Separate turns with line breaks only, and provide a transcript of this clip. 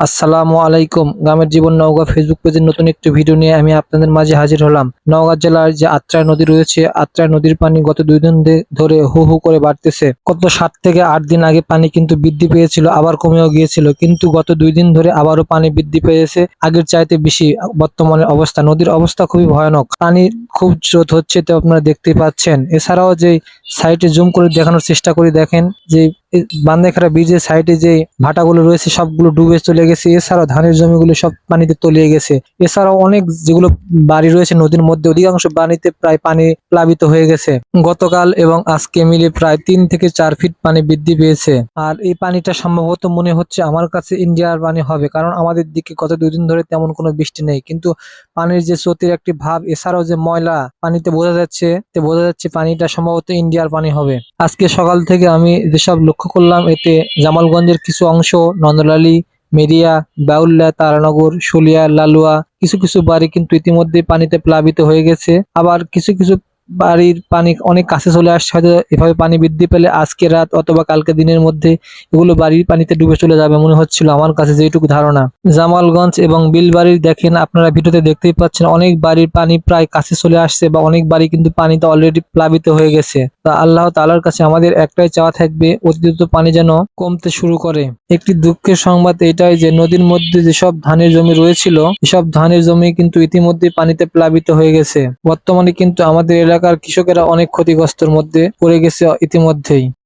আসসালামু আলাইকুম। গ্রামের জীবন নওগাঁ ফেসবুক পেজের নতুন একটি ভিডিও নিয়ে আমি আপনাদের মাঝে হাজির হলাম। নওগাঁ জেলার যে আত্রাই নদী রয়েছে আত্রাই নদীর পানি গত দুই দিন ধরে হু হু করে বাড়তেছে। গত সাত থেকে আট দিন আগে পানি কিন্তু বৃদ্ধি পেয়েছিল, আবার কমেও গিয়েছিল। কিন্তু গত দুই দিন ধরে আবারও পানি বৃদ্ধি পেয়েছে, আগের চাইতে বেশি। বর্তমানে অবস্থা, নদীর অবস্থা খুবই ভয়ানক। পানি খুব স্রোত হচ্ছে তো আপনারা দেখতে পাচ্ছেন। এছাড়াও যে সাইটে জুম করে দেখানোর চেষ্টা করে দেখেন, যে বান্দেখারা ব্রিজের সাইডে যে ভাটাগুলো রয়েছে সবগুলো ডুবে চলে গেছে, এছাড়াও ধানের জমিগুলো সব পানিতে তলিয়ে গেছে। এছাড়াও অনেক যেগুলো বাড়ি রয়েছে নদীর মধ্যে, অধিকাংশ পানিতে প্রায় পানি প্লাবিত হয়ে গেছে। গতকাল এবং আজকে মিলে প্রায় তিন থেকে চার ফিট পানি বৃদ্ধি পেয়েছে। আর এই পানিটা সম্ভবত মনে হচ্ছে আমার কাছে ইন্ডিয়ার পানি হবে, কারণ আমাদের দিকে গত দুদিন ধরে তেমন কোনো বৃষ্টি নেই। কিন্তু পানির যে স্রোতের একটি ভাব, এছাড়াও যে ময়লা পানিতে বোঝা যাচ্ছে, তে বোঝা যাচ্ছে পানিটা সম্ভবত ইন্ডিয়ার পানি হবে। আজকে সকাল থেকে আমি যেসব লক্ষ্য করলাম, এতে জামালগঞ্জের কিছু অংশ, নন্দলালি, মেরিয়া বাউল্লা তারানগর, শুলিয়া, লালুয়া, কিছু কিছু বাড়ি কিন্তু ইতিমধ্যে পানিতে প্লাবিত হয়ে গেছে। আবার কিছু কিছু বাড়ির পানি অনেক কাছে চলে আসছে, হয়তো এভাবে পানি বৃদ্ধি পেলে আজকে রাত অথবা কালকে দিনের মধ্যে এগুলো বাড়ির পানিতে ডুবে চলে যাবে মনে হচ্ছিল আমার কাছে যেটুকু ধারণা। জামালগঞ্জ এবং বিলবাড়ির দেখেন আপনারা ভিডিওতে দেখতেই পাচ্ছেন অনেক বাড়ির পানি প্রায় কাছে চলে আসছে বা অনেক বাড়ি কিন্তু পানিতে অলরেডি প্লাবিত হয়ে গেছে। তা আল্লাহ তালার কাছে আমাদের একটাই চাওয়া থাকবে, অতিরিক্ত পানি যেন কমতে শুরু করে। একটি দুঃখের সংবাদ এটাই যে নদীর মধ্যে যেসব ধানের জমি রয়েছিল, এসব ধানের জমি কিন্তু ইতিমধ্যে পানিতে প্লাবিত হয়ে গেছে। বর্তমানে কিন্তু আমাদের এলাকার কৃষকেরা অনেক ক্ষতিগ্রস্তর মধ্যে পড়ে গেছে ইতিমধ্যেই।